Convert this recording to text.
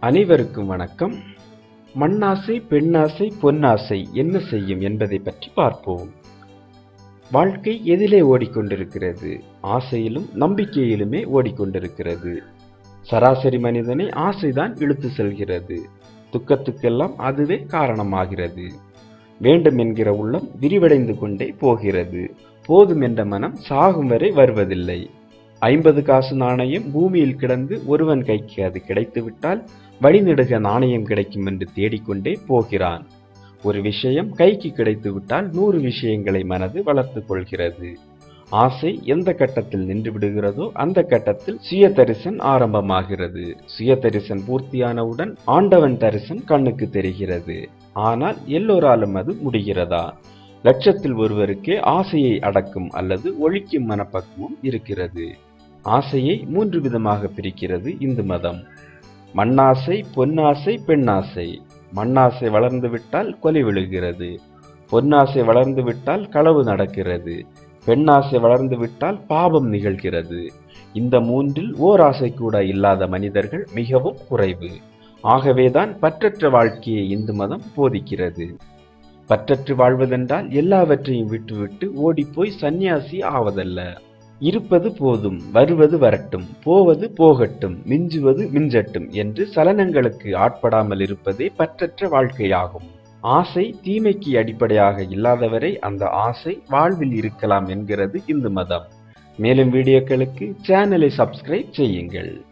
அனைவருக்கும் வணக்கம். மண்ணாசை பெண்ணாசை பொன்னாசை என்ன செய்யும் என்பதை பற்றி பார்ப்போம். வாழ்க்கை எதிலே ஓடிக்கொண்டிருக்கிறது. ஆசையிலும் நம்பிக்கையிலுமே ஓடிக்கொண்டிருக்கிறது. சராசரி மனிதனை ஆசைதான் இழுத்து செல்கிறது. துக்கத்துக்கெல்லாம் அதுவே காரணமாகிறது. வேண்டும் என்கிற உள்ளம் விரிவடைந்து கொண்டே போகிறது. போதும் என்ற மனம் சாகும் வரை வருவதில்லை. ஐம்பது காசு நாணயம் பூமியில் கிடந்து ஒருவன் கைக்கு அது கிடைத்துவிட்டால் வழிநெடுக நாணயம் கிடைக்கும் என்று தேடிக்கொண்டே போகிறான். ஒரு விஷயம் கைக்கு கிடைத்துவிட்டால் நூறு விஷயங்களை மனது வளர்த்து கொள்கிறது. ஆசை எந்த கட்டத்தில் நின்று விடுகிறதோ அந்த கட்டத்தில் சுய தரிசன் ஆரம்பமாகிறது. சுய தரிசன் பூர்த்தியானவுடன் ஆண்டவன் தரிசன் கண்ணுக்கு தெரிகிறது. ஆனால் எல்லோராலும் அது முடிகிறதா? லட்சத்தில் ஒருவருக்கே ஆசையை அடக்கும் அல்லது ஒழிக்கும் மனப்பக்குவம் இருக்கிறது. ஆசையை மூன்று விதமாக பிரிக்கிறது இந்து மதம். மண்ணாசை பொன்னாசை பெண்ணாசை. மண்ணாசை வளர்ந்து விட்டால் கொலை விழுகிறது. பொன்னாசை வளர்ந்து விட்டால் களவு நடக்கிறது. பெண்ணாசை வளர்ந்து விட்டால் பாபம் நிகழ்கிறது. இந்த மூன்றில் ஓர் ஆசை கூட இல்லாத மனிதர்கள் மிகவும் குறைவு. ஆகவேதான் பற்றற்ற வாழ்க்கையை இந்து மதம் போதிக்கிறது. பற்றற்று வாழ்வதென்றால் எல்லாவற்றையும் விட்டுவிட்டு ஓடிப்போய் சந்நியாசி ஆவதல்ல. இருப்பது போதும் வருவது வரட்டும் போவது போகட்டும் மிஞ்சுவது மிஞ்சட்டும் என்று சலனங்களுக்கு ஆட்படாமல் இருப்பதே பற்றற்ற வாழ்க்கையாகும். ஆசை தீமைக்கு அடிப்படையாக இல்லாதவரை அந்த ஆசை வாழ்வில் இருக்கலாம் என்கிறது இந்து மதம். மேலும் வீடியோக்களுக்கு சேனலை சப்ஸ்கிரைப் செய்யுங்கள்.